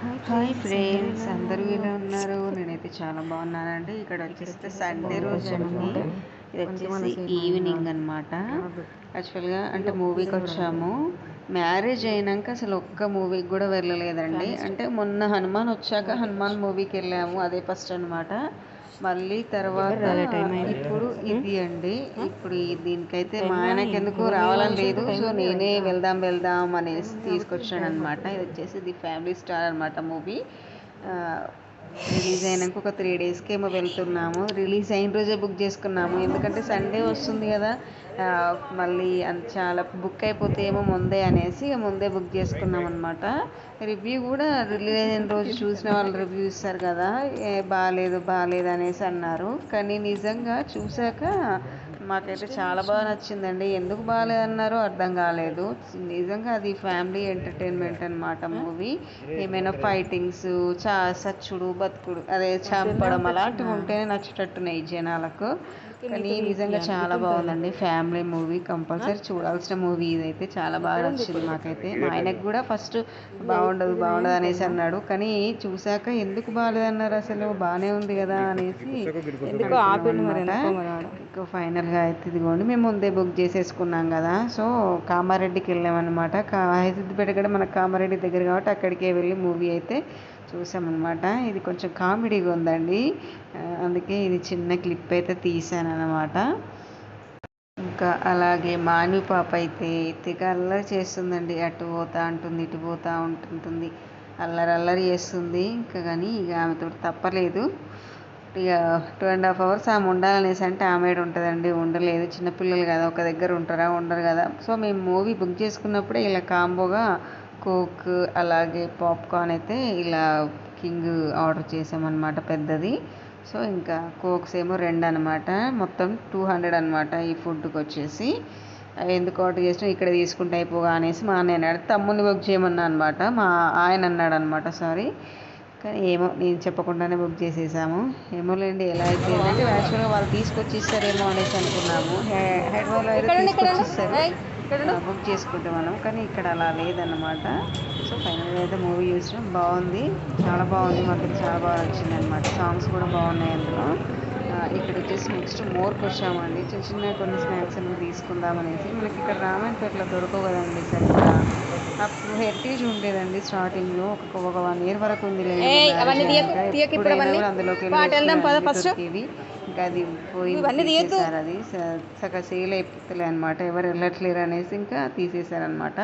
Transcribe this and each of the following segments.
Hi friends అందరూ ఇలా ఉన్నారు? నేనైతే చాలా బాగున్నానండి. ఇక్కడ వచ్చేస్తే సండే రోజు అండి. ఇది వచ్చేసి ఈవినింగ్ అనమాట యాక్చువల్గా అంటే మూవీకి వచ్చాము. మ్యారేజ్ అయినాక అసలు ఒక్క మూవీకి కూడా వెళ్ళలేదండి. అంటే మొన్న హనుమాన్ వచ్చాక హనుమాన్ మూవీకి వెళ్ళాము. అదే ఫస్ట్ అనమాట మళ్ళీ తర్వాత ఇప్పుడు ఇది అండి. ఇప్పుడు దీనికైతే మా ఆయనకి ఎందుకు రావాలని లేదు. సో నేనే వెళ్దాం వెళ్దాం అనేసి తీసుకొచ్చాను అనమాట ఇది వచ్చేసి ఇది ఫ్యామిలీ స్టార్ అనమాట మూవీ. రిలీజ్ అయినాక ఒక త్రీ డేస్కి ఏమో వెళ్తున్నాము. రిలీజ్ అయిన రోజే బుక్ చేసుకున్నాము. ఎందుకంటే సండే వస్తుంది కదా. మళ్ళీ అంత చాలా బుక్ అయిపోతే ఏమో ముందే అనేసి ముందే బుక్ చేసుకున్నాం అనమాట రివ్యూ కూడా రిలీజ్ అయిన రోజు చూసిన వాళ్ళు రివ్యూ ఇస్తారు కదా ఏ బాగాలేదు బాగాలేదు అనేసి అన్నారు. కానీ నిజంగా చూశాక మాకైతే చాలా బాగా నచ్చిందండి. ఎందుకు బాగాలేదన్నారో అర్థం కాలేదు. నిజంగా అది ఫ్యామిలీ ఎంటర్టైన్మెంట్ అనమాట మూవీ. ఏమైనా ఫైటింగ్స్ చా సచ్చుడు బతుకుడు అదే చంపడం అలాంటివి ఉంటేనే నచ్చేటట్టున్నాయి జనాలకు. కానీ నిజంగా చాలా బాగుందండి. ఫ్యామిలీ మూవీ కంపల్సరీ చూడాల్సిన మూవీ ఇదైతే చాలా బాగా నచ్చింది మాకైతే. మా ఆయనకు కూడా ఫస్ట్ బాగుండదు బాగుండదు అనేసి అన్నాడు. కానీ చూశాక ఎందుకు బాగాలేదన్నారు అసలు? బాగానే ఉంది కదా అనేసి ఎందుకో ఆపిండు మరి అనుకున్నాం ఫైనల్గా అయితే ఇదిగోండి మేము ముందే బుక్ చేసేసుకున్నాం కదా. సో కామారెడ్డికి వెళ్ళామన్నమాట. కా హైదరాబాద్ కూడా మన కామారెడ్డి దగ్గర కాబట్టి అక్కడికే వెళ్ళి మూవీ అయితే చూసామన్నమాట. ఇది కొంచెం కామెడీగా ఉందండి. అందుకే ఇది చిన్న క్లిప్ అయితే తీసాను అనమాట ఇంకా అలాగే మాని పాప అయితే తెగ అల్లరి చేస్తుందండి. అటు పోతా ఉంటుంది ఇటు పోతా ఉంటుంటుంది అల్లరి అల్లరి చేస్తుంది. ఇంకా కానీ ఇక ఆమెతో తప్పలేదు. ఇక టూ అండ్ హాఫ్ అవర్స్ ఆమె ఉండాలనేసి అంటే ఆమె ఉంటుందండి? ఉండలేదు. చిన్నపిల్లలు కదా ఒక దగ్గర ఉంటారా? ఉండరు కదా. సో మేము మూవీ బుక్ చేసుకున్నప్పుడే ఇలా కాంబోగా కోక్ అలాగే పాప్కార్న్ అయితే ఇలా కింగ్ ఆర్డర్ చేసామన్నమాట పెద్దది. సో ఇంకా కోక్స్ ఏమో రెండు అనమాట మొత్తం టూ హండ్రెడ్ అనమాట ఈ ఫుడ్కి వచ్చేసి ఎందుకు ఆర్డర్ చేసినా ఇక్కడ తీసుకుంటే అయిపోగా అనేసి మా అన్నయ్య అన్నాడు. తమ్ముని బుక్ చేయమన్నా అనమాట మా ఆయన అన్నాడు అనమాట సారీ. కానీ ఏమో నేను చెప్పకుండానే బుక్ చేసేసాము. ఏమోలేండి ఎలా అయిపోయిందంటే యాక్చువల్గా వాళ్ళు తీసుకొచ్చి ఇస్తారేమో అనేసి అనుకున్నాము. హైదరాబాద్లో అయితే తీసుకొచ్చి ఇస్తారు బుక్ చేసుకుంటే మనం కానీ ఇక్కడ అలా లేదన్నమాట. సో ఫైనల్గా అయితే మూవీ చూసినాం. బాగుంది చాలా బాగుంది మాకు చాలా బాగా నచ్చింది అనమాట సాంగ్స్ కూడా బాగున్నాయి అందులో. ఇక్కడ వచ్చేసి నెక్స్ట్ మోర్కి వచ్చామండి. చిన్న చిన్న కొన్ని స్నాక్స్ అన్ని తీసుకుందాం అనేసి మనకి ఇక్కడ రామాయణపేటలో దొరకవు కదండి సరిగ్గా అప్పుడు హెరిటేజ్ ఉండేదండి స్టార్టింగ్లో ఒక ఒక వన్ ఇయర్ వరకు ఉంది అవన్నీ. అందులోకి. దొరికేవి. ఇంకా అది పోయింది ఇవన్నీ తీయొద్దు. తీసేశారు అది. స- సగం సేల్ అయిపోతలే అనమాట ఎవరు వెళ్ళట్లేరు అనేసి ఇంకా తీసేశారనమాట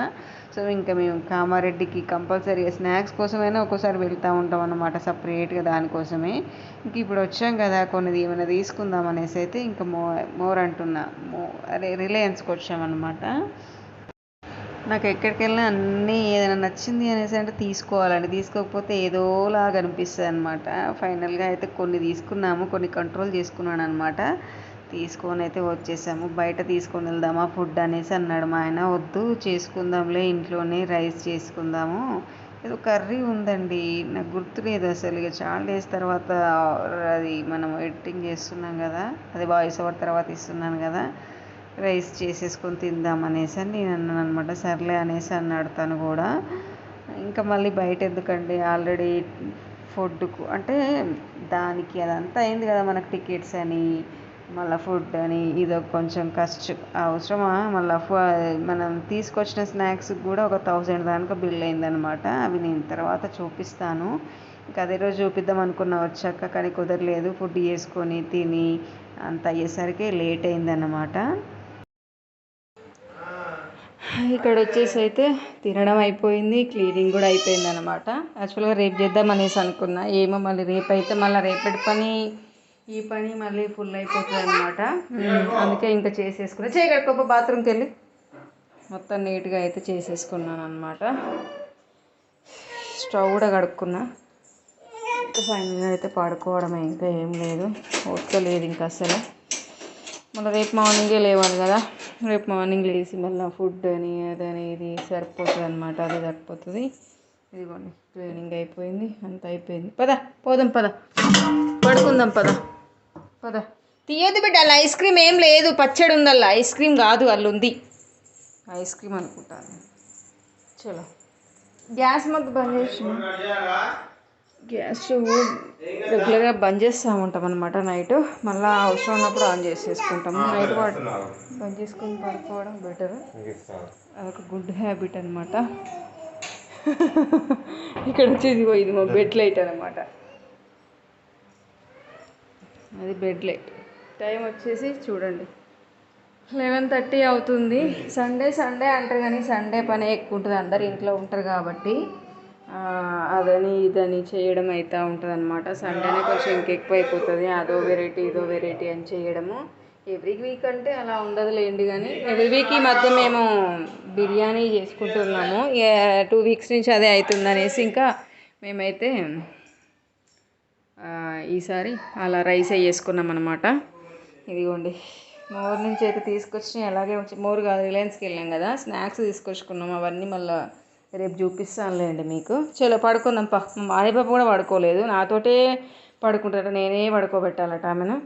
సో ఇంకా మేము కామారెడ్డికి కంపల్సరీ స్నాక్స్ కోసమైనా ఒక్కోసారి వెళ్తూ ఉంటాం అన్నమాట సపరేట్గా దానికోసమే. ఇంక ఇప్పుడు వచ్చాం కదా కొన్ని ఏమైనా తీసుకుందాం అనేసి అయితే ఇంకా మో మోర్ అంటున్నా. మో అదే రిలయన్స్కి వచ్చామన్నమాట. నాకు ఎక్కడికి వెళ్ళినా అన్నీ ఏదైనా నచ్చింది అనేసి అంటే తీసుకోవాలండి. తీసుకోకపోతే ఏదోలాగా అనిపిస్తుంది అనమాట ఫైనల్గా అయితే కొన్ని తీసుకున్నాము కొన్ని కంట్రోల్ చేసుకున్నాను అనమాట తీసుకొని అయితే వచ్చేసాము. బయట తీసుకొని వెళ్దామా ఫుడ్ అనేసి అన్నాడు మా ఆయన. వద్దు చేసుకుందాంలే ఇంట్లోనే రైస్ చేసుకుందాము. ఏదో కర్రీ ఉందండి. నాకు గుర్తులేదు అసలు. ఇక చాలా డేస్ తర్వాత అది మనం ఎడిటింగ్ చేస్తున్నాం కదా. అది వాయిస్ ఓవర్ తర్వాత ఇస్తున్నాను కదా. రైస్ చేసేసుకొని తిందాం అనేసి అని నేను అన్నాను అనమాట సర్లే అనేసి అన్నాడు తను కూడా. ఇంకా మళ్ళీ బయట ఎందుకండి? ఆల్రెడీ ఫుడ్కు అంటే దానికి అదంతా అయింది కదా మనకు టికెట్స్ అని మళ్ళీ ఫుడ్ అని ఇదో కొంచెం ఖర్చు అవసరమా? మళ్ళీ మనం తీసుకొచ్చిన స్నాక్స్ కూడా ఒక థౌజండ్ దానికి బిల్ అయిందనమాట అవి నేను తర్వాత చూపిస్తాను. ఇంకా అదే రోజు చూపిద్దాం అనుకున్నా వచ్చాక కానీ కుదరలేదు. ఫుడ్ చేసుకొని తిని అంత అయ్యేసరికి లేట్ అయిందన్నమాట. ఇక్కడ వచ్చేసి అయితే తినడం అయిపోయింది క్లీనింగ్ కూడా అయిపోయింది అనమాట యాక్చువల్గా రేపు చేద్దాం అనేసి అనుకున్నా. ఏమో మళ్ళీ రేపు అయితే మళ్ళీ రేపటి పని ఈ పని మళ్ళీ ఫుల్ అయిపోతుంది అనమాట అందుకే ఇంకా చేసేసుకున్నా. చేయగడుకోపో బాత్రూమ్కి వెళ్ళి మొత్తం నీట్గా అయితే చేసేసుకున్నాను అనమాట స్టవ్ కూడా కడుక్కున్నా. ఫైనల్గా అయితే పడుకోవడమే ఇంకా ఏం లేదు. ఓపిక లేదు ఇంకా అసలు. మళ్ళీ రేపు మార్నింగే లేవాలి కదా. రేపు మార్నింగ్ లేచి మళ్ళీ ఫుడ్ అని అదని ఇది సరిపోతుంది అనమాట అది సరిపోతుంది. ఇదిగోండి క్లీనింగ్ అయిపోయింది అంత అయిపోయింది. పద పోదాం పద. పడుకుందాం పద. పద. తీయద్దు బిడ్డ అలా ఐస్ క్రీమ్ ఏం లేదు. పచ్చడి ఉందల్లా ఐస్ క్రీమ్ కాదు అల్లు ఉంది. ఐస్ క్రీమ్ అనుకుంటాను. చలో. గ్యాస్ మొత్తం బంద్ చేసిన గ్యాస్ స్టవ్ రెగ్యులర్గా బంద్ చేస్తూ ఉంటాం అనమాట నైట్. మళ్ళీ అవసరం ఉన్నప్పుడు ఆన్ చేసేసుకుంటాము నైట్ బంద్ చేసుకొని పడుకోవడం బెటర్. అదొక గుడ్ హ్యాబిట్ అనమాట ఇక్కడ వచ్చేసి ఇగో ఇది మా బెడ్ లైట్ అనమాట అది బెడ్ లైట్. టైం వచ్చేసి చూడండి. లెవెన్ థర్టీ అవుతుంది. సండే సండే అంటారు కానీ సండే పని ఎక్కువ ఉంటుంది. అందరు ఇంట్లో ఉంటారు కాబట్టి. అదని ఇదని చేయడం అవుతూ ఉంటుంది అనమాట సండేనే కొంచెం ఇంకెక్కువ అయిపోతుంది అదో వెరైటీ ఇదో వెరైటీ అని చేయడము. ఎవ్రీ వీక్ అంటే అలా ఉండదులేండి కానీ ఎవ్రీ వీక్ ఈ మధ్య మేము బిర్యానీ చేసుకుంటున్నాము. టూ వీక్స్ నుంచి అదే అవుతుంది అనేసి ఇంకా మేమైతే ఈసారి అలా రైస్ వేసుకున్నాం అనమాట ఇదిగోండి. మోర్ నుంచి అయితే తీసుకొచ్చి అలాగే వచ్చి మోర్ కాదు రిలయన్స్కి వెళ్ళాం కదా. స్నాక్స్ తీసుకొచ్చుకున్నాం. అవన్నీ మళ్ళీ రేపు చూపిస్తానులేండి మీకు. చలో పడుకుందాం పా మా కూడా పడుకోలేదు. నాతోటే పడుకుంటారట నేనే పడుకోబెట్టాలట ఆమెను.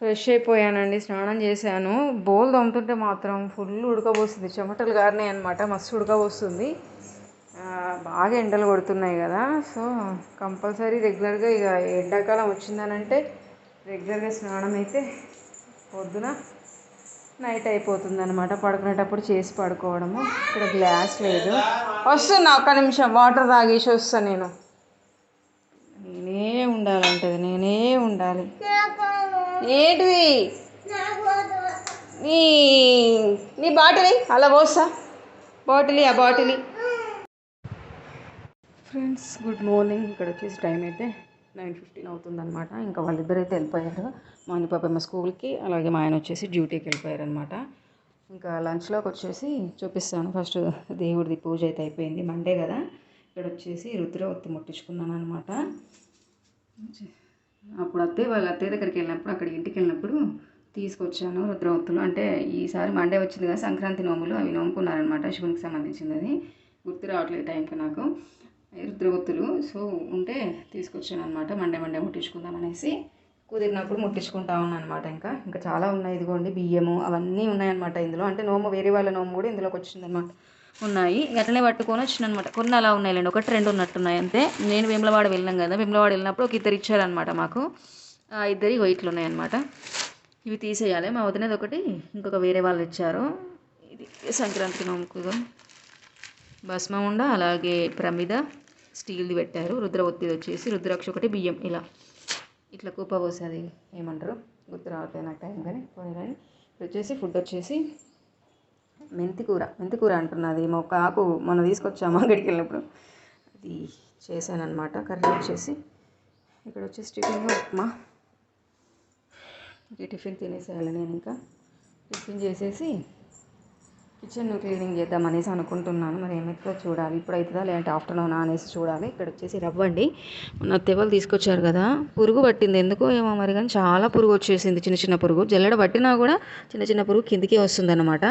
ఫ్రెష్ అయిపోయానండి. స్నానం చేశాను. బోల్ తోముతుంటే మాత్రం ఫుల్ ఉడకబోస్తుంది. చెమటలు గారినాయి అనమాట మస్తు ఉడకబోస్తుంది. బాగా ఎండలు కొడుతున్నాయి కదా. సో కంపల్సరీ రెగ్యులర్గా ఇక ఎండాకాలం వచ్చిందనంటే రెగ్యులర్గా స్నానం అయితే పొద్దున నైట్ అయిపోతుంది అనమాట పడుకునేటప్పుడు చేసి పడుకోవడము. ఇక్కడ గ్లాస్ లేదు. వస్తున్నా ఒక్క నిమిషం. వాటర్ తాగేసి వస్తాను నేను. నేనే ఉండాలంటది. నేనే ఉండాలి. ఏంటిది? నీ నీ బాటిలి? అలా పోస్తా. బాటిలి ఆ బాటిలి. Friends good morning. ఇక్కడ వచ్చేసి టైం అయితే నైన్ ఫిఫ్టీన్ అవుతుందన్నమాట. ఇంకా వాళ్ళిద్దరైతే వెళ్ళిపోయారు. మా ఆయన పాప ఏమో స్కూల్కి అలాగే మా ఆయన వచ్చేసి డ్యూటీకి వెళ్ళిపోయారు అనమాట ఇంకా లంచ్లోకి వచ్చేసి చూపిస్తాను. ఫస్ట్ దేవుడిది పూజ అయితే అయిపోయింది. మండే కదా. ఇక్కడ వచ్చేసి రుద్రవత్తి ముట్టించుకున్నాను అనమాట అప్పుడు అత్తయ్య వాళ్ళ అత్తయ్య దగ్గరికి వెళ్ళినప్పుడు అక్కడ ఇంటికి వెళ్ళినప్పుడు తీసుకొచ్చాను రుద్రవత్తులు అంటే ఈసారి మండే వచ్చింది కదా సంక్రాంతి నోములు అవి నోముకున్నారనమాట శివునికి సంబంధించింది అది గుర్తు రావట్లేదు టైంకి నాకు. రుద్రవత్తులు సో ఉంటే తీసుకొచ్చాను అనమాట మండే మండే ముట్టించుకుందాం అనేసి. కుదిరినప్పుడు ముట్టించుకుంటా ఉన్నాను అనమాట ఇంకా. ఇంకా చాలా ఉన్నాయి ఇదిగోండి బియ్యము అవన్నీ ఉన్నాయన్నమాట ఇందులో. అంటే నోము వేరే వాళ్ళ నోము కూడా ఇందులోకి వచ్చిందనమాట ఉన్నాయి. అట్లనే పట్టుకొని వచ్చిందనమాట కొన్ని అలా ఉన్నాయిలేండి. ఒకటి రెండు ఉన్నట్టున్నాయి. అంతే. నేను వేములవాడ వెళ్ళాం కదా. వేములవాడ వెళ్ళినప్పుడు ఒక ఇద్దరు ఇచ్చారనమాట మాకు. ఆ ఇద్దరి వెయిట్లు ఉన్నాయన్నమాట. ఇవి తీసేయాలి. మా వదినది ఒకటి ఇంకొక వేరే వాళ్ళు ఇచ్చారు. ఇది సంక్రాంతికి నోముకు భస్మ ఉండ అలాగే ప్రమిద స్టీల్ది పెట్టారు. రుద్ర ఒత్తిది వచ్చేసి రుద్రాక్ష ఒకటి బియ్యం ఇలా. ఇట్లా కూప పోసేది ఏమంటారు? గుర్తు రావట్లేదు నాకు టైం కానీ. పోనీ కానీ ఇప్పుడు వచ్చేసి ఫుడ్ వచ్చేసి మెంతి కూర. మెంతి కూర అంటున్నది. ఒక ఆకు మొన్న తీసుకొచ్చాము అక్కడికి వెళ్ళినప్పుడు. అది చేశాను అనమాట కర్రీ వచ్చేసి ఇక్కడ వచ్చేసి టిఫిన్ ఉప్మా. ఈ టిఫిన్ తినేసేయాలి నేను ఇంకా. టిఫిన్ చేసేసి కిచెన్ క్లీనింగ్ చేద్దాం అనేసి అనుకుంటున్నాను. మరి ఏమైతుందో చూడాలి? ఇప్పుడు అవుతుందా? లేదంటే ఆఫ్టర్నూన్ అనేసి చూడాలి. ఇక్కడ వచ్చేసి రవ్వ అండి మొన్న తెవలు తీసుకొచ్చారు కదా. పురుగు పట్టింది. ఎందుకో ఏమో మరి కానీ చాలా పురుగు వచ్చేసింది. చిన్న చిన్న పురుగు. జల్లెడ పట్టినా కూడా చిన్న చిన్న పురుగు కిందికే వస్తుంది అనమాట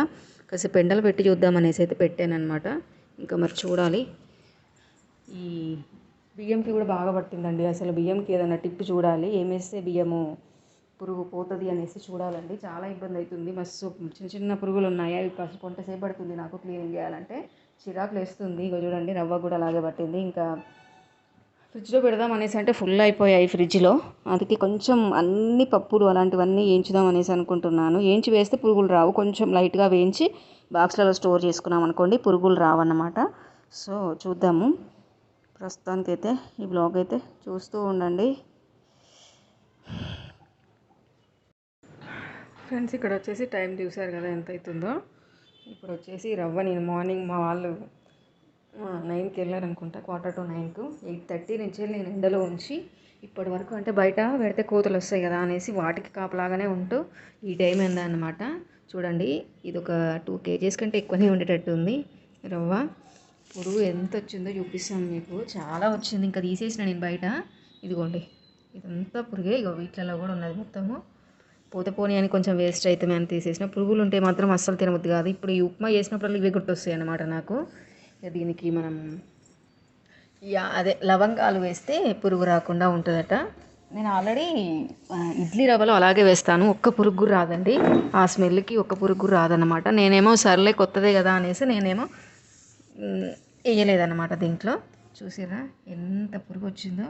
కాసేపు పెండలు పెట్టి చూద్దాం అనేసి అయితే పెట్టాను అనమాట ఇంకా మరి చూడాలి. ఈ బియ్యంకి కూడా బాగా పట్టిందండి. అసలు బియ్యంకి ఏదైనా టిప్ చూడాలి. ఏమేస్తే బియ్యము పురుగు పోతుంది అనేసి చూడాలండి. చాలా ఇబ్బంది అవుతుంది మస్తు చిన్న చిన్న పురుగులు ఉన్నాయి అవి కాస్త కొంత సేపు పడుతుంది నాకు క్లీనింగ్ చేయాలంటే. చిరాకులు వేస్తుంది ఇంకా చూడండి రవ్వ కూడా అలాగే పట్టింది. ఇంకా ఫ్రిడ్జ్లో పెడదాం అనేసి అంటే ఫుల్ అయిపోయాయి ఫ్రిడ్జ్లో. అందుకే కొంచెం అన్ని పప్పులు అలాంటివన్నీ వేయించుదాం అనేసి అనుకుంటున్నాను. వేయించి వేస్తే పురుగులు రావు. కొంచెం లైట్గా వేయించి బాక్స్లలో స్టోర్ చేసుకున్నాం అనుకోండి పురుగులు రావన్నమాట. సో చూద్దాము. ప్రస్తుతానికైతే ఈ బ్లాగ్ అయితే చూస్తూ ఉండండి. ఫ్రెండ్స్ ఇక్కడ వచ్చేసి టైం చూసారు కదా ఎంత అవుతుందో ఇప్పుడు వచ్చేసి రవ్వ నేను మార్నింగ్ మా వాళ్ళు నైన్కి వెళ్ళారనుకుంటా క్వార్టర్ టు నైన్కు ఎయిట్ థర్టీ నుంచి నేను ఎండలో ఉంచి ఇప్పటి వరకు అంటే బయట పెడితే కోతులు వస్తాయి కదా అనేసి వాటికి కాపలాగానే ఉంటూ ఈ టైం ఏందా అనమాట చూడండి ఇది ఒక టూ కేజీస్ కంటే ఎక్కువనే ఉండేటట్టు ఉంది రవ్వ. పురుగు ఎంత వచ్చిందో చూపిస్తాను మీకు. చాలా వచ్చింది ఇంకా తీసేసిన నేను బయట. ఇదిగోండి ఇదంతా పురుగే ఇగో వీటిలలో కూడా ఉన్నది మొత్తము. పోతే పోనీ అని కొంచెం వేస్ట్ అవుతుంది అని తీసేసిన. పురుగులు ఉంటే మాత్రం అస్సలు తినవద్దు కాదు. ఇప్పుడు ఈ ఉప్మా చేసినప్పుడు ఇవే గుర్తొస్తాయి అన్నమాట నాకు. దీనికి మనం అదే లవంగాలు వేస్తే పురుగు రాకుండా ఉంటుందట. నేను ఆల్రెడీ ఇడ్లీ రవ్వలో అలాగే వేస్తాను. ఒక్క పురుగు రాదండి. ఆ స్మెల్కి ఒక్క పురుగు రాదన్నమాట. నేనేమో సర్లే కొత్తదే కదా అనేసి నేనేమో వేయలేదన్నమాట దీంట్లో. చూసారా ఎంత పురుగు వచ్చిందో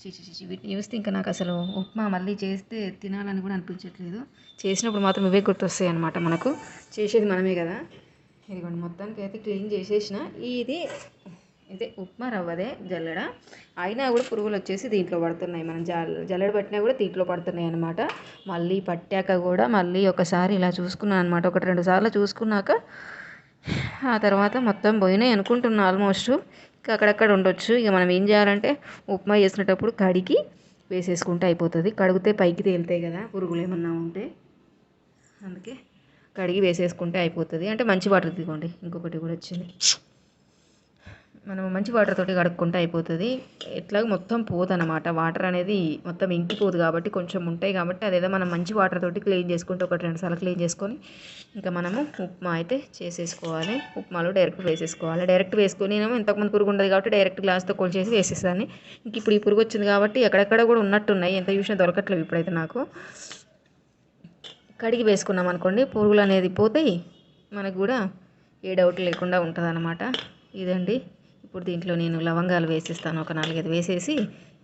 చీచి వీటిని చూస్తే ఇంకా నాకు అసలు ఉప్మా మళ్ళీ చేస్తే తినాలని కూడా అనిపించట్లేదు. చేసినప్పుడు మాత్రం ఇవే గుర్తొస్తాయి అనమాట మనకు. చేసేది మనమే కదా. ఇదిగోండి మొత్తానికి అయితే క్లీన్ చేసేసిన. ఇది ఇదే ఉప్మా రవ్వదే జల్లెడ. అయినా కూడా పురుగులు వచ్చేసి దీంట్లో పడుతున్నాయి. మనం జల్లెడ పట్టినా కూడా దీంట్లో పడుతున్నాయి అనమాట మళ్ళీ పట్టాక కూడా మళ్ళీ ఒకసారి ఇలా చూసుకున్నాను అనమాట ఒకటి రెండు సార్లు చూసుకున్నాక ఆ తర్వాత మొత్తం పోయినాయి అనుకుంటున్నాను ఆల్మోస్ట్. అక్కడక్కడ ఉండొచ్చు. ఇక మనం ఏం చేయాలంటే ఉప్మా చేసినప్పుడు కడిగి వేసేసుకుంటే అయిపోతుంది. కడిగితే పైకి తేలుతాయి కదా పురుగులు ఏమన్నా ఉంటే. అందుకే కడిగి వేసేసుకుంటే అయిపోతుంది. అంటే మంచి వాటర్ తీసుకోండి. ఇంకొకటి కూడా వచ్చింది. మనం మంచి వాటర్ తోటి కడుక్కుంటే అయిపోతుంది. ఎట్లాగో మొత్తం పోదనమాట వాటర్ అనేది మొత్తం ఇంకిపోదు కాబట్టి కొంచెం ఉంటాయి కాబట్టి అదేదో మనం మంచి వాటర్ తోటి క్లీన్ చేసుకుంటే ఒకటి రెండు సార్లు క్లీన్ చేసుకొని ఇంకా మనము ఉప్మా అయితే చేసేసుకోవాలి. ఉప్మాలో డైరెక్ట్ వేసేసుకోవాలి. డైరెక్ట్ వేసుకొని నేను ఇంతకుముందు పురుగు ఉండదు కాబట్టి డైరెక్ట్ గ్లాస్తో కొలిచేసి వేసేసాను. ఇంక ఇప్పుడు ఈ పురుగు వచ్చింది కాబట్టి ఎక్కడెక్కడ కూడా ఉన్నట్టున్నాయి. ఎంత చూసినా దొరకట్లేవు ఇప్పుడైతే నాకు. కడిగి వేసుకున్నాం అనుకోండి పురుగులు అనేది పోతాయి. మనకు కూడా ఏ డౌట్ లేకుండా ఉంటుంది అనమాట ఇదండి. ఇప్పుడు దీంట్లో నేను లవంగాలు వేసేస్తాను ఒక నాలుగైదు వేసేసి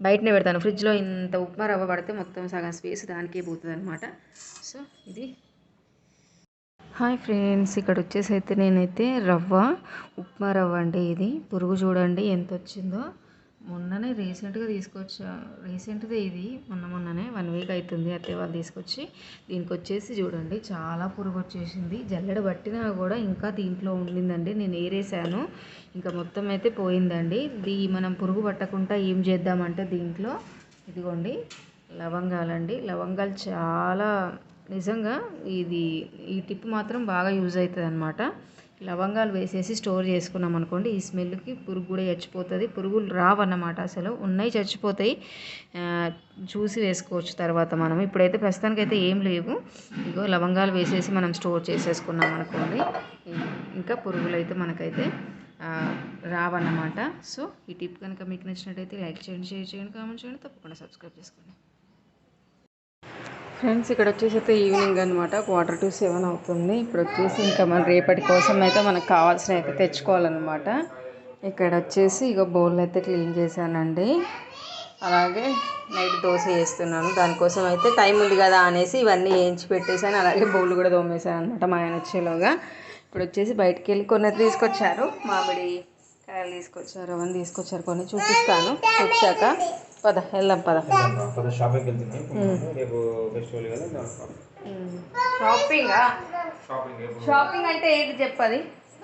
బయటనే పెడతాను. ఫ్రిడ్జ్లో ఇంత ఉప్మా రవ్వ పడితే మొత్తం సగం స్పేస్ దానికే పోతుంది అనమాట సో ఇది. హాయ్ ఫ్రెండ్స్ ఇక్కడ వచ్చేసి అయితే నేనైతే రవ్వ ఉప్మా రవ్వ అండి ఇది. పురుగు చూడండి ఎంత వచ్చిందో. మొన్ననే రీసెంట్గా తీసుకొచ్చా రీసెంట్దే ఇది. మొన్న మొన్ననే వన్ వీక్ అవుతుంది అత్తే వాళ్ళు తీసుకొచ్చి. దీనికి వచ్చేసి చూడండి చాలా పురుగు వచ్చేసింది జల్లెడ పట్టినా కూడా ఇంకా దీంట్లో ఉండిందండి. నేను ఏరేసాను. ఇంకా మొత్తం అయితే పోయిందండి. దీ మనం పురుగు పట్టకుండా ఏం చేద్దామంటే దీంట్లో ఇదిగోండి లవంగాలండి. లవంగాలు చాలా నిజంగా ఇది ఈ టిప్ మాత్రం బాగా యూజ్ అవుతుంది అనమాట లవంగాలు వేసేసి స్టోర్ చేసుకున్నాం అనుకోండి ఈ స్మెల్కి పురుగు కూడా చచ్చిపోతుంది. పురుగులు రావన్నమాట అసలు. ఉన్నాయి చచ్చిపోతాయి. చూసి వేసుకోవచ్చు తర్వాత మనం. ఇప్పుడైతే ప్రస్తుతానికి అయితే ఏం లేవు. ఇగో లవంగాలు వేసేసి మనం స్టోర్ చేసేసుకున్నాం అనుకోండి. ఇంకా పురుగులు అయితే మనకైతే రావన్నమాట. సో ఈ టిప్ కనుక మీకు నచ్చినట్టయితే లైక్ చేయండి షేర్ చేయండి కామెంట్ చేయండి. తప్పకుండా సబ్స్క్రైబ్ చేసుకోండి. ఫ్రెండ్స్ ఇక్కడ వచ్చేసి అయితే ఈవినింగ్ అనమాట క్వార్టర్ టు సెవెన్ అవుతుంది. ఇప్పుడు వచ్చేసి ఇంకా మన రేపటి కోసం అయితే మనకు కావాల్సిన అయితే తెచ్చుకోవాలన్నమాట. ఇక్కడ వచ్చేసి ఇక బౌల్ అయితే క్లీన్ చేశానండి. అలాగే నైట్ దోశ వేస్తున్నాను దానికోసం అయితే టైం ఉంది కదా అనేసి ఇవన్నీ వేయించి పెట్టేశాను. అలాగే బౌల్ కూడా తోమేశాను అనమాట మా ఆయన వచ్చేలోగా. ఇప్పుడు వచ్చేసి బయటికి వెళ్ళి కొన్ని తీసుకొచ్చారు. మామిడి కాయలు తీసుకొచ్చారు అవన్నీ తీసుకొచ్చారు. కొన్ని చూపిస్తాను. వచ్చాక పద వెళ్దాం పద. కొత్త షాపింగ్కి వెళ్తున్నాయి. రేపు ఫెస్టివల్ కదా షాపింగ్ షాపింగ్ షాపింగ్ అంటే ఏంటి చెప్పది?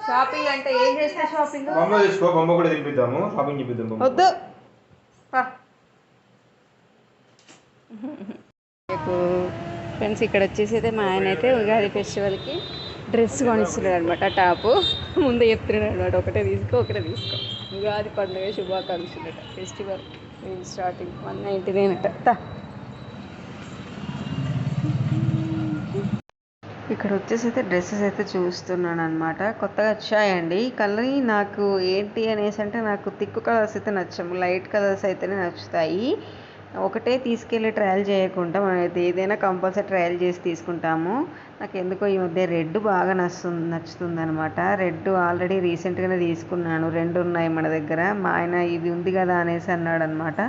షాపింగ్ అంటే ఏం చేస్తే షాపింగ్ బొమ్మ తీసుకో బొమ్మ కూడా తినిపిద్దాము. షాపింగ్ చేపిద్దాం వద్దు. రేపు ఫ్రెండ్స్ ఇక్కడ వచ్చేసి అయితే మా ఆయన అయితే ఉగాది ఫెస్టివల్కి డ్రెస్ కొనిస్తున్నాడు అనమాట టాపు. ముందే చెప్తున్నాడు అనమాట ఒకటే తీసుకో ఒకటే తీసుకో. ఉగాది పండుగ శుభాకాంక్షలు అట festival starting one ninety nine అట. ఇక్కడ వచ్చేసి అయితే డ్రెస్సెస్ అయితే చూస్తున్నాను అనమాట కొత్తగా వచ్చాయండి కలర్ నాకు ఏంటి అనేసి అంటే నాకు తిక్కు కలర్స్ అయితే నచ్చము లైట్ కలర్స్ అయితేనే నచ్చుతాయి. ఒకటే తీసుకెళ్ళి ట్రయల్ చేయకుండా మనం అయితే ఏదైనా కంపల్సరీ ట్రయల్ చేసి తీసుకుంటాము. నాకు ఎందుకో ఈ మధ్య రెడ్ బాగా నచ్చుతుంది నచ్చుతుంది అనమాట రెడ్ ఆల్రెడీ రీసెంట్గానే తీసుకున్నాను. రెండు ఉన్నాయి మన దగ్గర. మా ఆయన ఇది ఉంది కదా అనేసి అన్నాడు అనమాట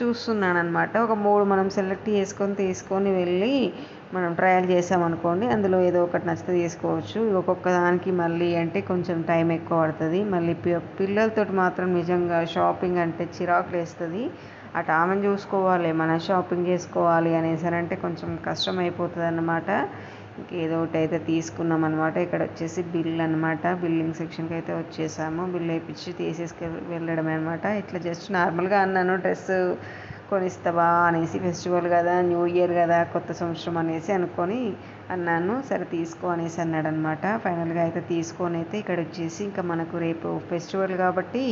చూస్తున్నాను అనమాట ఒక మూడు మనం సెలెక్ట్ చేసుకొని తీసుకొని వెళ్ళి మనం ట్రయల్ చేసామనుకోండి అందులో ఏదో ఒకటి నచ్చితే తీసుకోవచ్చు. ఒక్కొక్క దానికి మళ్ళీ అంటే కొంచెం టైం ఎక్కువ పడుతుంది. మళ్ళీ పిల్లలతో మాత్రం నిజంగా షాపింగ్ అంటే చిరాకులు వేస్తుంది అటు ఆమెను చూసుకోవాలి మన షాపింగ్ చేసుకోవాలి అనేసారంటే కొంచెం కష్టం అయిపోతుంది అన్నమాట ఇంకేదో ఒకటి అయితే తీసుకున్నాం అనమాట ఇక్కడ వచ్చేసి బిల్ అనమాట బిల్లింగ్ సెక్షన్కి అయితే వచ్చేసాము. బిల్ వేయించి తీసేసుకు వెళ్ళడమే అనమాట ఇట్లా జస్ట్ నార్మల్గా అన్నాను డ్రెస్ కొనిస్తావా? అనేసి ఫెస్టివల్ కదా న్యూ ఇయర్ కదా కొత్త సంవత్సరం అనేసి అనుకొని అన్నాను. సరే తీసుకో అనేసి అన్నాడనమాట ఫైనల్గా అయితే తీసుకొని అయితే ఇక్కడ వచ్చేసి ఇంకా మనకు రేపు ఫెస్టివల్ కాబట్టి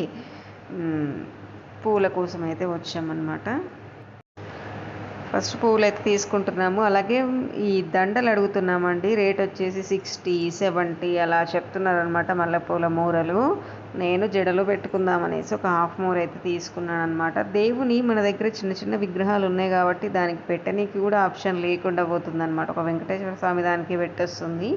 పూల కోసం అయితే వచ్చామన్నమాట. ఫస్ట్ పువ్వులు అయితే తీసుకుంటున్నాము. అలాగే ఈ దండలు అడుగుతున్నామండి. రేట్ వచ్చేసి సిక్స్టీ సెవెంటీ అలా చెప్తున్నారు అనమాట మల్లెపూల మూరలు. నేను జడలో పెట్టుకుందామనేసి ఒక హాఫ్ మూర అయితే తీసుకున్నాను అనమాట దేవుని మన దగ్గర చిన్న చిన్న విగ్రహాలు ఉన్నాయి కాబట్టి దానికి పెట్టనీకి కూడా ఆప్షన్ లేకుండా పోతుంది అనమాట ఒక వెంకటేశ్వర స్వామి దానికి పెట్టేస్తుంది.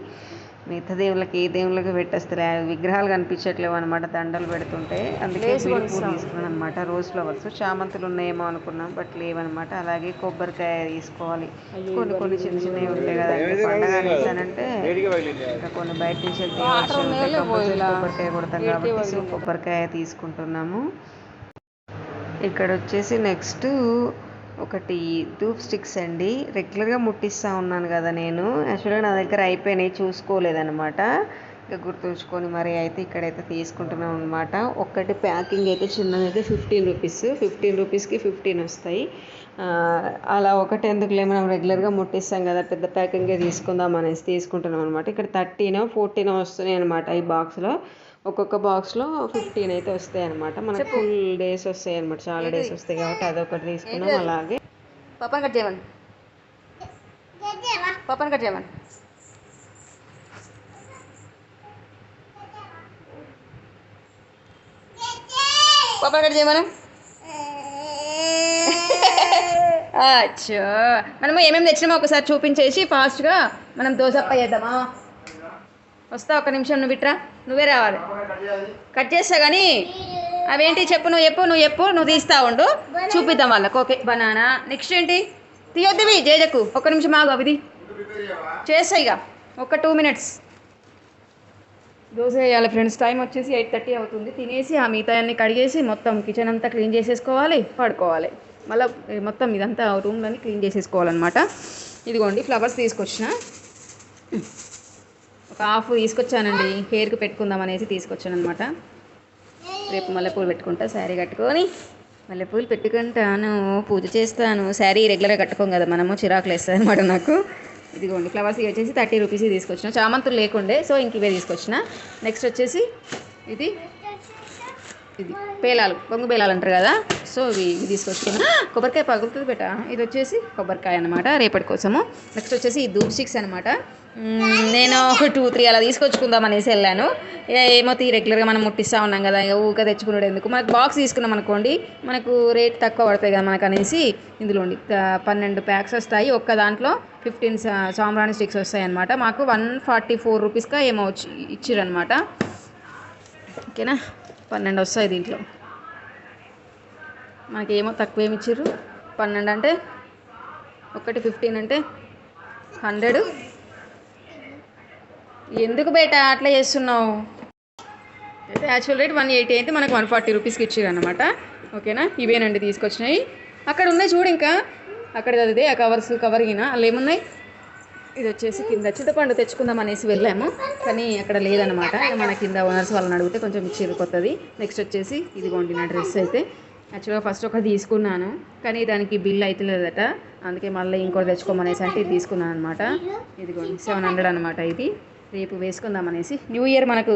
మిగతా దేవుళ్ళకి ఏ దేవుళ్ళకి పెట్టేస్తారు విగ్రహాలు కనిపించట్లేవు అనమాట దండలు పెడుతుంటే. అందుకే తీసుకున్నాను అనమాట రోజ్ ఫ్లవర్స్. చామంతులు ఉన్నాయేమో అనుకున్నాం బట్ లేవన్నమాట. అలాగే కొబ్బరికాయ తీసుకోవాలి. కొన్ని కొన్ని చిన్న చిన్నవి ఉంటాయి కదా అంటే పండగ అనేసానంటే ఇంకా కొన్ని బయట నుంచి కొబ్బరికాయ కొడతాం కాబట్టి సో కొబ్బరికాయ తీసుకుంటున్నాము. ఇక్కడ వచ్చేసి నెక్స్ట్ ఒకటి ధూప్ స్టిక్స్ అండి. రెగ్యులర్గా ముట్టిస్తూ ఉన్నాను కదా నేను. యాక్చువల్గా నా దగ్గర అయిపోయినాయి చూసుకోలేదన్నమాట. ఇంకా గుర్తుంచుకొని మరి అయితే ఇక్కడైతే తీసుకుంటున్నాం అనమాట ఒక్కటి ప్యాకింగ్ అయితే చిన్నదైతే ఫిఫ్టీన్ రూపీస్. ఫిఫ్టీన్ రూపీస్కి ఫిఫ్టీన్ వస్తాయి. అలా ఒకటి ఎందుకులే మనం రెగ్యులర్గా ముట్టిస్తాం కదా పెద్ద ప్యాకింగే తీసుకుందాం అనేసి తీసుకుంటున్నాం అనమాట ఇక్కడ థర్టీన్ ఫోర్టీన్ వస్తున్నాయి అనమాట ఈ బాక్స్లో. ఒక్కొక్క బాక్స్లో ఫిఫ్టీన్ అయితే వస్తాయి అనమాట మనకు ఫుల్ డేస్ వస్తాయి అనమాట చాలా డేస్ వస్తాయి కాబట్టి అదొకటి తీసుకున్నాం అలాగే. పప్పని కట్ చేయమని. పప్పని కట్ చేయమని. పప్పని కట్ చేయమని. అచ్చో. మనము ఏమేమి తెచ్చినామో ఒకసారి చూపించేసి ఫాస్ట్గా మనం దోసప్ప చేద్దామా? వస్తా ఒక నిమిషం నువ్వు ఇట్రా. నువ్వే రావాలి. కట్ చేస్తా కానీ అవేంటి చెప్పు నువ్వు చెప్పు నువ్వు చెప్పు నువ్వు తీస్తా ఉండు. చూపిద్దాం వాళ్ళకి. Okay banana. నెక్స్ట్ ఏంటి? తీయొద్దువి జేజకు. ఒక నిమిషం ఆగు అవిది. చేస్తా ఇక. ఒక టూ మినిట్స్. దోశ వేయాలి ఫ్రెండ్స్. టైం వచ్చేసి ఎయిట్ థర్టీ అవుతుంది. తినేసి ఆ మిగతాయన్ని కడిగేసి మొత్తం కిచెన్ అంతా క్లీన్ చేసేసుకోవాలి పడుకోవాలి. మళ్ళీ మొత్తం ఇదంతా రూమ్లని క్లీన్ చేసేసుకోవాలన్నమాట. ఇదిగోండి ఫ్లవర్స్ తీసుకొచ్చిన. ఒక తీసుకొచ్చానండి. హెయిర్కి పెట్టుకుందాం అనేసి తీసుకొచ్చాను అనమాట రేపు మల్లెపూలు పెట్టుకుంటా శారీ కట్టుకొని మల్లెపూలు పెట్టుకుంటాను. పూజ చేస్తాను. శారీ రెగ్యులర్గా కట్టుకోం కదా మనము చిరాకులు వేస్తుంది అనమాట నాకు. ఇదిగోండి ఫ్లవర్స్ ఇవి వచ్చేసి థర్టీ రూపీస్ తీసుకొచ్చిన. చామంతులు లేకుండే సో ఇంక ఇవే తీసుకొచ్చిన. నెక్స్ట్ వచ్చేసి ఇది ఇది పేలాలు కొంగు పేలాలు అంటారు కదా. సో ఇవి ఇవి తీసుకొచ్చుకున్నా కొబ్బరికాయ పగులుతుంది బెట. ఇది వచ్చేసి కొబ్బరికాయ అనమాట రేపటి కోసము. నెక్స్ట్ వచ్చేసి ఈ దూప్ స్టిక్స్ అనమాట నేను ఒక టూ త్రీ అలా తీసుకొచ్చుకుందాం అనేసి వెళ్ళాను. ఇక ఏమో తీ రెగ్యులర్గా మనం ముట్టిస్తూ ఉన్నాం కదా ఇక ఊక తెచ్చుకున్నాడు ఎందుకు? మనకు బాక్స్ తీసుకున్నాం అనుకోండి మనకు రేట్ తక్కువ పడతాయి కదా మనకు అనేసి ఇందులో ఉండి పన్నెండు ప్యాక్స్ వస్తాయి. ఒక్క దాంట్లో ఫిఫ్టీన్ సాంబ్రాణి స్టిక్స్ వస్తాయి అనమాట మాకు వన్ ఫార్టీ ఫోర్ రూపీస్గా ఏమో వచ్చి ఇచ్చిరనమాట ఓకేనా? పన్నెండు వస్తాయి దీంట్లో. మనకి ఏమో తక్కువ ఏమి ఇచ్చారు పన్నెండు అంటే ఒకటి ఫిఫ్టీన్ అంటే హండ్రెడ్ ఎందుకు బేట అట్లా చేస్తున్నావు? అయితే యాక్చువల్ రేట్ వన్ ఎయిటీ అయితే మనకు వన్ ఫార్టీ రూపీస్కి ఇచ్చారు అనమాట ఓకేనా? ఇవేనండి తీసుకొచ్చినాయి. అక్కడ ఉన్నాయి చూడు ఇంకా. అక్కడ చదివితే ఆ కవర్స్ కవర్ గిన అలా ఏమున్నాయి? ఇది వచ్చేసి కింద చింతపండు తెచ్చుకుందాం అనేసి వెళ్ళాము. కానీ అక్కడ లేదనమాట మన కింద ఓనర్స్ వాళ్ళని అడిగితే కొంచెం ఇచ్చేది కొత్తది. నెక్స్ట్ వచ్చేసి ఇదిగోండి నా డ్రెస్ అయితే. యాక్చువల్గా ఫస్ట్ ఒకటి తీసుకున్నాను. కానీ దానికి బిల్ అయితే లేదట అందుకే మళ్ళీ ఇంకోటి తెచ్చుకోమనేసి అంటే ఇది తీసుకున్నాను అనమాట ఇదిగోండి సెవెన్ హండ్రెడ్ అనమాట ఇది. రేపు వేసుకుందాం అనేసి న్యూ ఇయర్ మనకు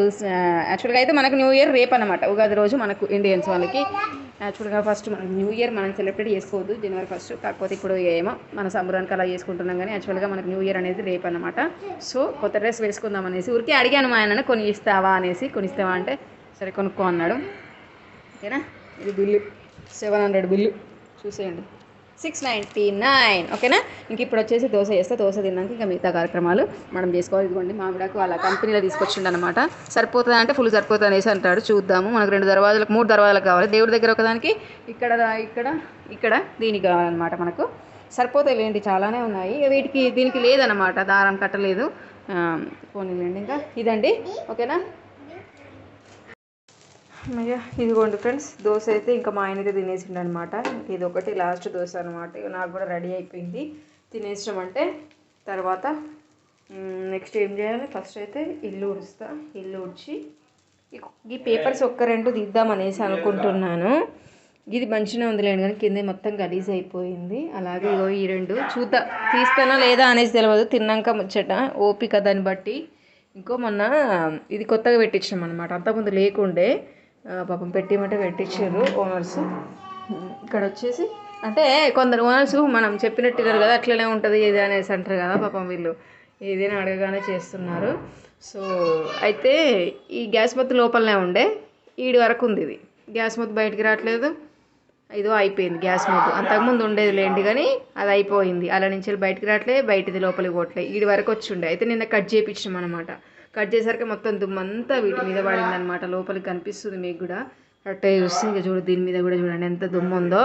యాక్చువల్గా అయితే మనకు న్యూ ఇయర్ రేపు అనమాట ఉగాది రోజు మనకు ఇండియన్స్ వాళ్ళకి. యాక్చువల్గా ఫస్ట్ మనకు న్యూ ఇయర్ మనం సెలబ్రేట్ చేసుకోవద్దు జనవరి ఫస్ట్ కాకపోతే ఇప్పుడు ఏమో మన సంబరానికి అలా చేసుకుంటున్నాం కానీ యాక్చువల్గా మనకు న్యూ ఇయర్ అనేది రేపు అనమాట సో కొత్త డ్రెస్ వేసుకుందాం అనేసి ఊరికే అడిగాను మా ఆయనను కొని ఇస్తావా అనేసి కొని ఇస్తావా అంటే సరే కొనుక్కో అన్నాడు. ఓకేనా? ఇది బిల్లు. Seven hundred bill. చూసేయండి. Six ninety nine. ఓకేనా? ఇంక ఇప్పుడు వచ్చేసి దోశ చేస్తే. దోశ తిన్నాక ఇంకా మిగతా కార్యక్రమాలు మనం చేసుకోవాలి. ఇదిగోండి మామిడాకు వాళ్ళ కంపెనీలో తీసుకొచ్చిండు అనమాట సరిపోతుందా అంటే ఫుల్ సరిపోతుంది అనేసి అంటాడు. చూద్దాము. మనకు రెండు దర్వాజలకు మూడు దర్వాజలకు కావాలి. దేవుడి దగ్గర ఒకదానికి ఇక్కడ ఇక్కడ ఇక్కడ దీనికి కావాలన్నమాట మనకు. సరిపోతాయి లేండి చాలానే ఉన్నాయి. వీటికి దీనికి లేదనమాట దారం కట్టలేదు. పోనీలేండి ఇంకా. ఇదండి. ఓకేనా? అయ్యా ఇదిగోండి ఫ్రెండ్స్ దోశ అయితే ఇంకా మా ఆయన అయితే తినేసిండు అనమాట ఇది ఒకటి లాస్ట్ దోశ అనమాట. నాకు కూడా రెడీ అయిపోయింది. తినేసాం అంటే తర్వాత నెక్స్ట్ ఏం చేయాలి? ఫస్ట్ అయితే ఇల్లు ఉడుస్తా. ఇల్లు ఉడిచి ఈ- పేపర్స్ ఒక్క రెండు తీద్దాం అనేసి అనుకుంటున్నాను. ఇది మంచిగా ఉందిలేండి కానీ కింద మొత్తం గలీజ్ అయిపోయింది. అలాగే ఇగో ఈ రెండు చూద్దా తీస్తానా లేదా అనేసి తెలియదు తిన్నాక ముచ్చట ఓపిక దాన్ని బట్టి. ఇంకో మొన్న ఇది కొత్తగా పెట్టించాం అనమాట. అంతకుముందు లేకుండే. పాపం పెట్టిమంటే పెట్టించారు ఓనర్స్ ఇక్కడ వచ్చేసి అంటే కొందరు ఓనర్స్ మనం చెప్పినట్టు కదా అట్లనే ఉంటుంది ఇది అనేసి అంటారు కదా పాపం వీళ్ళు. ఏదైనా అడగగానే చేస్తున్నారు. సో అయితే ఈ గ్యాస్ మొత్తం లోపలనే ఉండే ఈడి వరకు ఉంది ఇది. గ్యాస్ మొత్తం బయటికి రావట్లేదు. ఇదో అయిపోయింది గ్యాస్ మొద్దు అంతకుముందు ఉండేది లేండి కానీ అది అయిపోయింది. అలా నుంచి వెళ్ళి బయటికి రావట్లే బయటిది లోపలికి పోవట్లే. ఈడి వరకు వచ్చి ఉండే. అయితే నిన్న కట్ చేయించాం అనమాట కట్ చేసరికి మొత్తం దుమ్మంతా వీటి మీద పడింది అనమాట లోపలికి కనిపిస్తుంది మీకు కూడా. కరెక్ట్గా చూస్తే ఇంకా చూడు దీని మీద కూడా చూడండి ఎంత దుమ్ము ఉందో.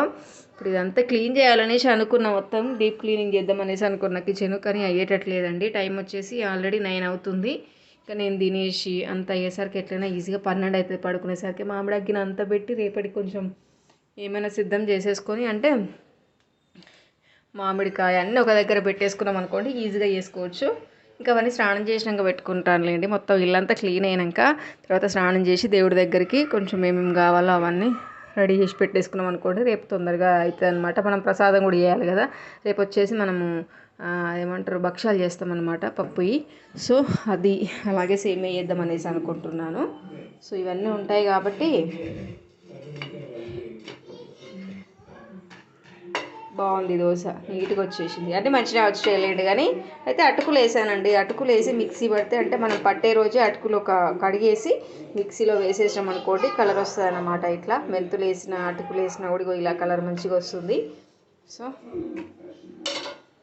ఇప్పుడు ఇదంతా క్లీన్ చేయాలనేసి అనుకున్న మొత్తం. డీప్ క్లీనింగ్ చేద్దాం అనేసి అనుకున్న కిచెన్ కానీ అయ్యేటట్లేదండి. టైం వచ్చేసి ఆల్రెడీ నైన్ అవుతుంది. ఇంకా నేను తినేసి అంత అయ్యేసరికి ఎట్లయినా ఈజీగా పన్నెండు అవుతుంది పడుకునేసరికి. మామిడి అగ్గిన అంత పెట్టి రేపటికి కొంచెం ఏమైనా సిద్ధం చేసేసుకొని అంటే మామిడికాయ అన్నీ ఒక దగ్గర పెట్టేసుకున్నాం అనుకోండి ఈజీగా చేసుకోవచ్చు. ఇంకా అవన్నీ స్నానం చేసినాక పెట్టుకుంటానులేండి. మొత్తం ఇల్లంతా క్లీన్ అయినాక తర్వాత స్నానం చేసి దేవుడి దగ్గరికి కొంచెం ఏమేమి కావాలో అవన్నీ రెడీ చేసి పెట్టేసుకున్నాం అనుకోండి. రేపు తొందరగా అవుతుంది అనమాట మనం ప్రసాదం కూడా చేయాలి కదా. రేపు వచ్చేసి మనము ఏమంటారు భక్ష్యాలు చేస్తామన్నమాట పప్పుయి సో అది అలాగే సేమ్ చేద్దాం అనేసి అనుకుంటున్నాను. సో ఇవన్నీ ఉంటాయి కాబట్టి బాగుంది దోశ. నీట్గా వచ్చేసింది. అంటే మంచిగా వచ్చేయలేండి కానీ అయితే అటుకులు వేసానండి. అటుకులు వేసి మిక్సీ పడితే అంటే మనం పట్టే రోజే అటుకులు ఒక కడిగేసి మిక్సీలో వేసేసాం అనుకోండి కలర్ వస్తుంది అన్నమాట ఇట్లా. మెంతులు వేసిన అటుకులు వేసిన కూడా ఇలా కలర్ మంచిగా వస్తుంది. సో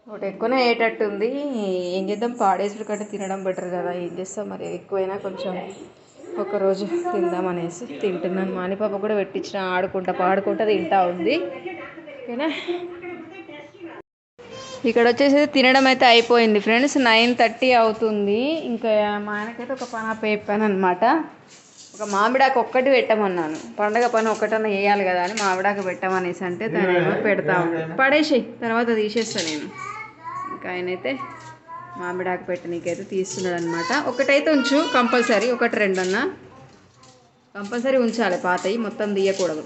ఒకటి ఎక్కువనే అయ్యేటట్టు ఉంది ఏం చేద్దాం? పాడేసుడు కంటే తినడం బెటర్ కదా. ఏం చేస్తాం? మరి ఎక్కువైనా కొంచెం ఒకరోజు తిందాం అనేసి తింటున్నాను. మానిపాప కూడా పెట్టించిన ఆడుకుంటా పాడుకుంటా తింటా ఉంది. ఓకేనా? ఇక్కడ వచ్చేసి తినడం అయితే అయిపోయింది ఫ్రెండ్స్. నైన్ థర్టీ అవుతుంది. ఇంకా మా ఆయనకైతే ఒక పని అయిపోయాను అనమాట ఒక మామిడాకు ఒక్కటి పెట్టమన్నాను. పండగ పని ఒక్కటన్నా వేయాలి కదా అని మామిడాకు పెట్టమనేసి అంటే తనేమో పెడతా ఉంది పడేసి తర్వాత తీసేస్తా నేను. ఇంకా ఆయనైతే మామిడాకు పెట్టనీకైతే తీస్తున్నాడు అనమాట ఒకటైతే ఉంచు కంపల్సరీ. ఒకటి రెండన్నా. కంపల్సరీ ఉంచాలి పాతవి మొత్తం తీయకూడదు.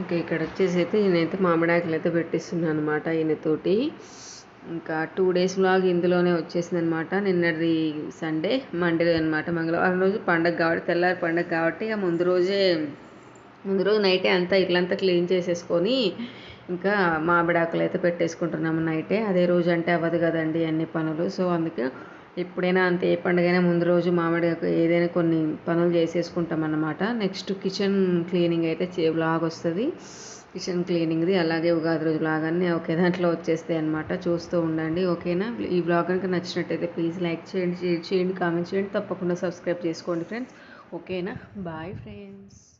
ఇంకా ఇక్కడ వచ్చేసి అయితే నేనైతే మామిడాకులు అయితే పెట్టిస్తున్నాను అనమాట ఈయనతోటి. ఇంకా టూ డేస్ వ్లాగ్ ఇందులోనే వచ్చేసింది అనమాట నిన్నటి సండే మండే అనమాట మంగళవారం రోజు పండగ కాబట్టి తెల్లారి పండగ కాబట్టి ఇక ముందు రోజే ముందు రోజు నైటే అంతా ఇట్లంతా క్లీన్ చేసేసుకొని ఇంకా మామిడాకులు అయితే పెట్టేసుకుంటున్నాము నైటే అదే రోజు అంటే అవ్వదు కదండి అన్ని పనులు. సో అందుకే ఎప్పుడైనా అంతే ఏ పండుగైనా ముందు రోజు మామిడిగా ఏదైనా కొన్ని పనులు చేసేసుకుంటాం అన్నమాట నెక్స్ట్ కిచెన్ క్లీనింగ్ అయితే చే బ్లాగ్ వస్తుంది. కిచెన్ క్లీనింగ్ది అలాగే ఉగాది రోజు బ్లాగ్ అన్నీ ఒకే దాంట్లో వచ్చేస్తాయి అనమాట చూస్తూ ఉండండి ఓకేనా? ఈ బ్లాగ్ కనుక నచ్చినట్టయితే ప్లీజ్ లైక్ చేయండి షేర్ చేయండి కామెంట్ చేయండి. తప్పకుండా సబ్స్క్రైబ్ చేసుకోండి ఫ్రెండ్స్. ఓకేనా? Bye friends.